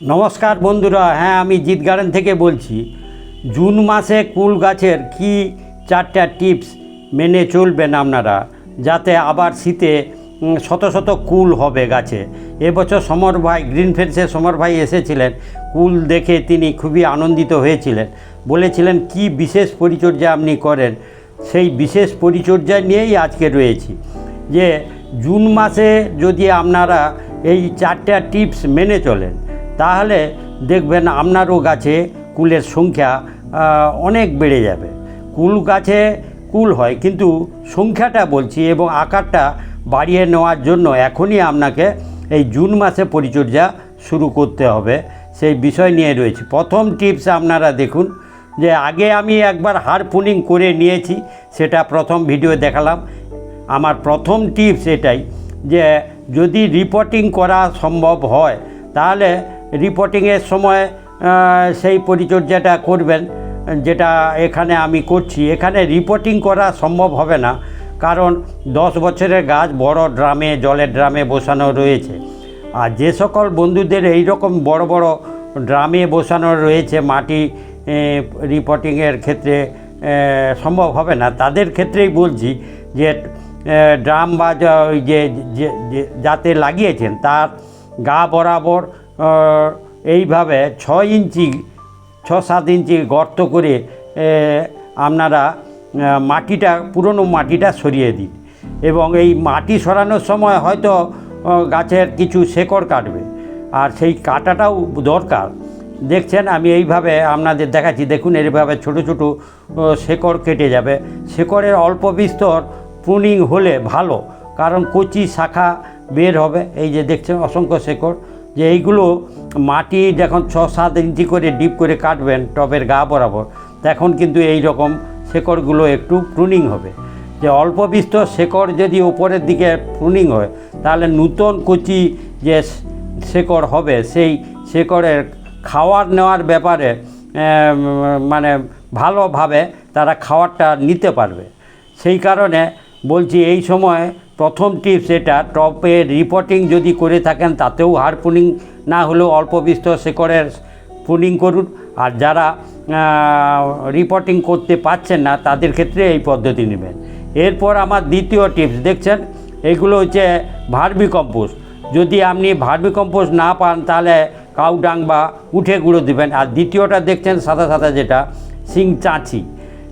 নমস্কার বন্ধুরা হ্যাঁ আমি জিত গার্ডেন থেকে বলছি। জুন মাসে কুল গাছের কি চারটা টিপস মেনে চলবেন আপনারা, যাতে আবার শীতে শত শত কুল হবে গাছে? এবছর সমর ভাই, গ্রিন ফেন্সে সমর ভাই এসেছিলেন। কুল দেখে তিনি খুবই আনন্দিত হয়েছিলেন। বলেছিলেন, কি বিশেষ পরিচর্যা আপনি করেন? সেই বিশেষ পরিচর্যা নিয়েই আজকে রয়েছি। যে জুন মাসে যদি আপনারা এই চারটা টিপস মেনে চলেন তাহলে দেখবেন আপনারও গাছে কুলের সংখ্যা অনেক বেড়ে যাবে। কুল গাছে কুল হয়, কিন্তু সংখ্যাটা বলছি এবং আকারটা বাড়িয়ে নেওয়ার জন্য এখনই আপনাকে এই জুন মাসে পরিচর্যা শুরু করতে হবে। সেই বিষয় নিয়ে রয়েছে। প্রথম টিপস আপনারা দেখুন, যে আগে আমি একবার হার পুনিং করে নিয়েছি, সেটা প্রথম ভিডিও দেখালাম। আমার প্রথম টিপস এটাই, যে যদি রিপোর্টিং করা সম্ভব হয়, তাহলে রিপোর্টিংয়ের সময় সেই পরিচর্যাটা করবেন, যেটা এখানে আমি করছি। এখানে রিপোর্টিং করা সম্ভব হবে না, কারণ দশ বছরের গাছ বড় ড্রামে, জলের ড্রামে বসানো রয়েছে। আর যে সকল বন্ধুদের এই রকম বড় বড় ড্রামে বসানো রয়েছে, মাটি রিপোর্টিংয়ের ক্ষেত্রে সম্ভব হবে না। তাদের ক্ষেত্রেই বলছি যে ড্রাম বা যে, যাতে লাগিয়েছেন, তার গা বরাবর এইভাবে ছয় ইঞ্চি ছ সাত ইঞ্চি গর্ত করে আপনারা মাটিটা, পুরনো মাটিটা সরিয়ে দিন। এবং এই মাটি সরানোর সময় হয়তো গাছের কিছু শেকড় কাটবে। আর সেই কাটাটাও দরকার। দেখছেন, আমি এইভাবে আপনাদের দেখাচ্ছি। দেখুন, এইভাবে ছোট ছোট শেকড় কেটে যাবে। শেকড়ের অল্প বিস্তর প্রুনিং হলে ভালো। কারণ কচি শাখা বের হবে। এই যে দেখছেন, অসংখ্য শেকড়। যে এইগুলো মাটি যখন ছ সাত ইঞ্চি করে ডিপ করে কাটবেন টবের গা বরাবর, তখন কিন্তু এই রকম শেকড়গুলো একটু প্রুনিং হবে। যে অল্প বিস্তর শেকড় যদি উপরের দিকে প্রুনিং হয়, তাহলে নূতন কচি যে শেকড় হবে, সেই শেকড়ের খাওয়ার নেওয়ার ব্যাপারে মানে ভালোভাবে তারা খাওয়ারটা নিতে পারবে। সেই কারণে বলছি, এই সময় প্রথম টিপস এটা। টপে রিপোর্টিং যদি করে থাকেন, তাতেও হাড় পুনিং না হলেও অল্প বিস্তর শেকড়ের পুনিং করুন। আর যারা রিপোর্টিং করতে পারছেন না, তাদের ক্ষেত্রে এই পদ্ধতি নেবেন। এরপর আমার দ্বিতীয় টিপস দেখছেন? এগুলো হচ্ছে ভার্মি কম্পোস্ট যদি আপনি ভার্মি কম্পোস্ট না পান, তাহলে কাউ ডাং বা উঠে গুঁড়ো দেবেন। আর দ্বিতীয়টা দেখছেন, সাদা সাদা যেটা সিং চাঁচি।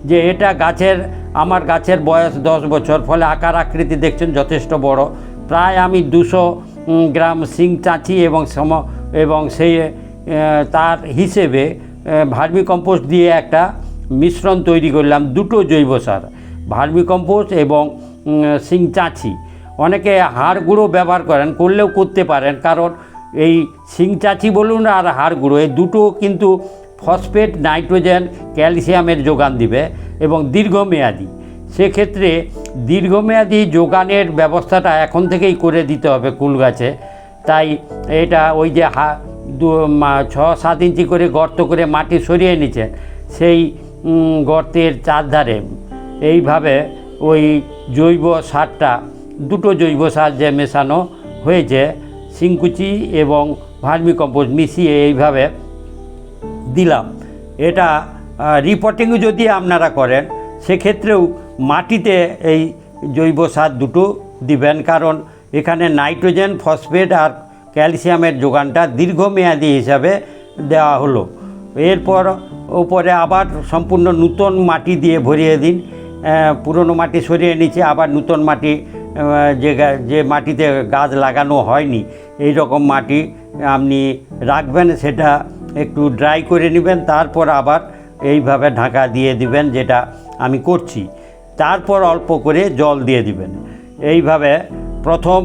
যে এটা গাছের, আমার গাছের বয়স দশ বছর, ফলে আকার আকৃতি দেখছেন যথেষ্ট বড়। প্রায় আমি দুশো গ্রাম সিং চাঁচি এবং সম, এবং সেই তার হিসেবে ভার্মি কম্পোস্ট দিয়ে একটা মিশ্রণ তৈরি করলাম, দুটো জৈব সার ভার্মি কম্পোস্ট এবং সিং চাঁচি। অনেকে হাড় গুঁড়ো ব্যবহার করেন, করলেও করতে পারেন, কারণ এই সিং চাঁচি বলুন আর হাড় গুঁড়ো, এই দুটো কিন্তু ফসফেট, নাইট্রোজেন, ক্যালসিয়ামের যোগান দিবে এবং দীর্ঘমেয়াদী। সেক্ষেত্রে দীর্ঘমেয়াদী যোগানের ব্যবস্থাটা এখন থেকেই করে দিতে হবে কুল গাছে। তাই এটা ওই যে হা, দু ছ, সাত ইঞ্চি করে গর্ত করে মাটি সরিয়ে নিচ্ছেন সেই গর্তের চারধারে। এইভাবে ওই জৈব সারটা, দুটো জৈব সার যে মেশানো হয়েছে সিংকুচি এবং ভার্মি কম্পোস্ট মিশিয়ে এইভাবে দিলাম। এটা রিপোর্টিং যদি আপনারা করেন, সেক্ষেত্রেও মাটিতে এই জৈব সার দুটো দিবেন। কারণ এখানে নাইট্রোজেন, ফসফেট আর ক্যালসিয়ামের যোগানটা দীর্ঘমেয়াদী হিসাবে দেওয়া হলো। এরপর ওপরে আবার সম্পূর্ণ নূতন মাটি দিয়ে ভরিয়ে দিন। পুরনো মাটি সরিয়ে নিচে আবার নূতন মাটি যে যে মাটিতে গাছ লাগানো হয়নি এই রকম মাটি আপনি রাখবেন, সেটা একটু ড্রাই করে নেবেন, তারপর আবার এইভাবে ঢাকা দিয়ে দিবেন যেটা আমি করছি। তারপর অল্প করে জল দিয়ে দিবেন। এইভাবে প্রথম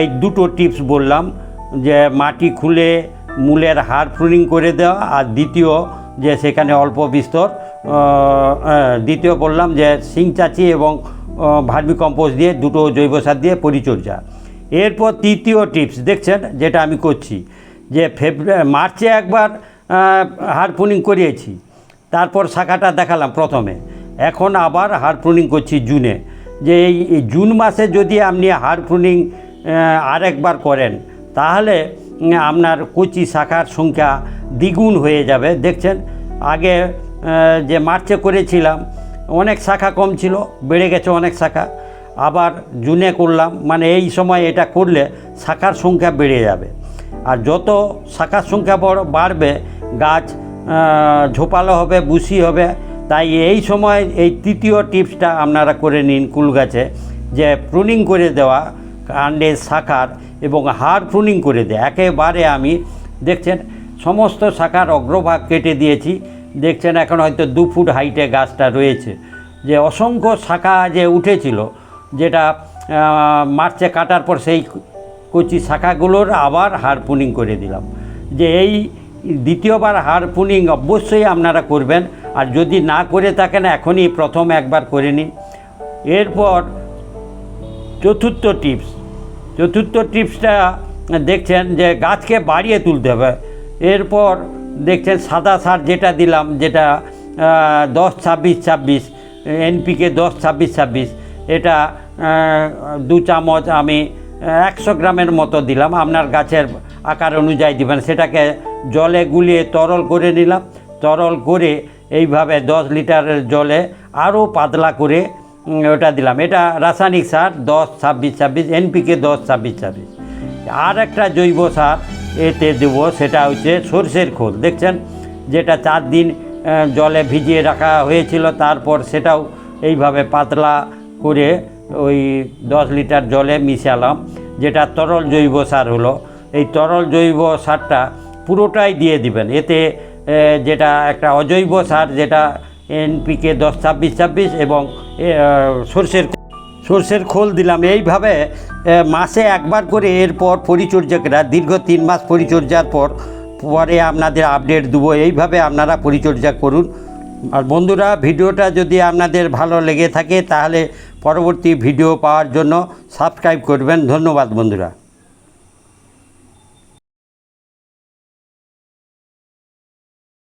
এই দুটো টিপস বললাম, যে মাটি খুলে মূলের হাড় প্রুনিং করে দেওয়া, আর দ্বিতীয় যে সেখানে অল্প বিস্তর দ্বিতীয় বললাম যে সিং চাচি এবং ভার্মি কম্পোস্ট দিয়ে দুটো জৈব সার দিয়ে পরিচর্যা। এরপর তৃতীয় টিপস দেখছেন, যেটা আমি করছি। যে ফেব্রুয়ারি মার্চে একবার হাড় প্রুনিং করিয়েছি। তারপর শাখাটা দেখালাম প্রথমে। এখন আবার হাড় প্রুনিং করছি জুনে। যে এই জুন মাসে যদি আপনি হাড় প্রুনিং আরেকবার করেন, তাহলে আপনার কচি শাখার সংখ্যা দ্বিগুণ হয়ে যাবে। দেখছেন? আগে যে মার্চে করেছিলাম, অনেক শাখা কম ছিল, বেড়ে গেছে অনেক শাখা। আবার জুনে করলাম মানে এই সময় এটা করলে শাখার সংখ্যা বেড়ে যাবে। আর যত শাখার সংখ্যা বড় বাড়বে, গাছ ঝোপালো হবে বুসি হবে, তাই এই সময় এই তৃতীয় টিপসটা আপনারা করে নিন কুল গাছে, যে প্রুনিং করে দেওয়া কাণ্ডের শাখার এবং হাড় প্রুনিং করে দেয় একেবারে আমি দেখছেন, সমস্ত শাখার অগ্রভাগ কেটে দিয়েছি। দেখছেন, এখন হয়তো দু ফুট হাইটে গাছটা রয়েছে। যে অসংখ্য শাখা যে উঠেছিল, যেটা মার্চে কাটার পর সেই কচি শাখাগুলোর আবার হারপুনিং করে দিলাম। যে এই দ্বিতীয়বার হারপুনিং অবশ্যই আপনারা করবেন, আর যদি না করে থাকেন, এখনই প্রথম একবার করে নিন। এরপর চতুর্থ টিপস, চতুর্থ টিপসটা দেখছেন যে গাছকে বাড়িয়ে তুলতে হবে। এরপর দেখছেন সাদা সার যেটা দিলাম, যেটা দশ ছাব্বিশ ছাব্বিশ, এনপিকে দশ ছাব্বিশ ছাব্বিশ, এটা দু চামচ আমি একশো গ্রামের মতো দিলাম। আপনার গাছের আকার অনুযায়ী দিবেন। সেটাকে জলে গুলিয়ে তরল করে নিলাম। তরল করে এইভাবে দশ লিটারের জলে আরও পাতলা করে ওটা দিলাম। এটা রাসায়নিক সার, দশ, ছাব্বিশ ছাব্বিশ, এনপিকে দশ, ছাব্বিশ ছাব্বিশ। আর একটা জৈব সার এতে দেবো, সেটা হচ্ছে সর্ষের খোল। দেখছেন? যেটা চার দিন জলে ভিজিয়ে রাখা হয়েছিল, তারপর সেটাও এইভাবে পাতলা করে ওই দশ লিটার জলে মিশালাম, যেটা তরল জৈব সার হলো। এই তরল জৈব সারটা পুরোটাই দিয়ে দিবেন। এতে যেটা একটা অজৈব সার, যেটা এনপিকে দশ ছাব্বিশ ছাব্বিশ এবং সর্ষের সর্ষের খোল দিলাম। এইভাবে মাসে একবার করে এরপর পরিচর্যকরা, দীর্ঘ তিন মাস পরিচর্যার পর, পরে আপনাদের আপডেট দেবো। এইভাবে আপনারা পরিচর্যা করুন। আর বন্ধুরা, ভিডিওটা যদি আপনাদের ভালো লেগে থাকে, তাহলে পরবর্তী ভিডিও পাওয়ার জন্য সাবস্ক্রাইব করবেন। ধন্যবাদ বন্ধুরা।